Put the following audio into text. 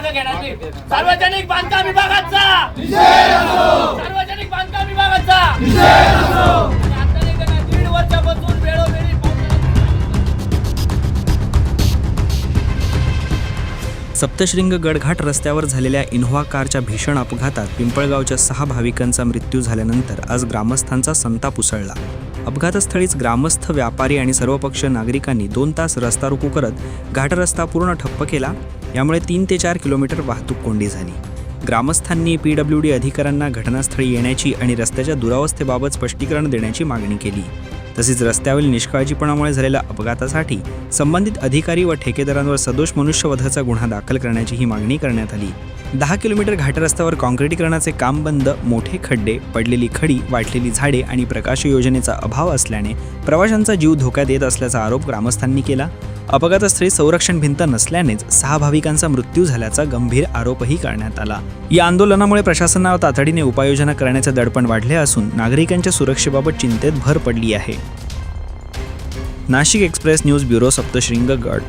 मागे घेणार सार्वजनिक बांधकाम विभागाचा. सार्वजनिक बांधकाम विभागाचा. दीड वर्षापासून वेळोवेळी सप्तशृंग गडघाट रस्त्यावर झालेल्या इनोव्हा कारच्या भीषण अपघातात पिंपळगावच्या सहा भाविकांचा मृत्यू झाल्यानंतर आज ग्रामस्थांचा संताप उसळला. अपघातस्थळीच ग्रामस्थ व्यापारी आणि सर्वपक्षीय नागरिकांनी दोन तास रस्ता रोको करत घाट रस्ता पूर्ण ठप्प केला. यामुळे तीन ते चार किलोमीटर वाहतूक कोंडी झाली. ग्रामस्थांनी पी डब्ल्यू डी अधिकाऱ्यांना घटनास्थळी येण्याची आणि रस्त्याच्या दुरावस्थेबाबत स्पष्टीकरण देण्याची मागणी केली. तसेच रस्त्यावरील निष्काळजीपणामुळे झालेल्या अपघातासाठी संबंधित अधिकारी व ठेकेदारांवर सदोष मनुष्यवधाचा गुन्हा दाखल करण्याची ही मागणी करण्यात आली. दहा किलोमीटर घाट रस्त्यावर काम बंद मोठे खड्डे पडलेली खडी वाटलेली झाडे आणि प्रकाश योजनेचा अभाव असल्याने प्रवाशांचा जीव धोक्यात येत असल्याचा आरोप ग्रामस्थांनी केला. अपघातस्थळी संरक्षण भिंत नसल्यानेच सहा भाविकांचा मृत्यू झाल्याचा गंभीर आरोपही करण्यात आला. या आंदोलनामुळे प्रशासनावर तातडीने उपाययोजना करण्याचे दडपण वाढले असून नागरिकांच्या सुरक्षेबाबत चिंतेत भर पडली आहे. Nashik express news bureau Saptashrung Gad